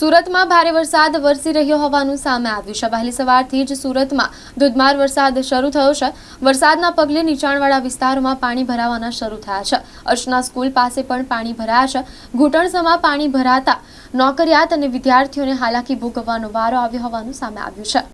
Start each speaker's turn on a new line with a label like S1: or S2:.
S1: સુરતમાં ભારે વરસાદ વરસી રહ્યો હોવાનું સામે આવ્યું છે. વહેલી સવારથી જ સુરતમાં ધોધમાર વરસાદ શરૂ થયો છે. વરસાદના પગલે નીચાણવાળા વિસ્તારોમાં પાણી ભરાવાના શરૂ થયા છે. અર્ચના સ્કૂલ પાસે પણ પાણી ભરાયા છે. ઘૂંટણસમાં પાણી ભરાતા નોકરિયાત અને વિદ્યાર્થીઓને હાલાકી ભોગવવાનો વારો આવ્યો હોવાનું સામે આવ્યું છે.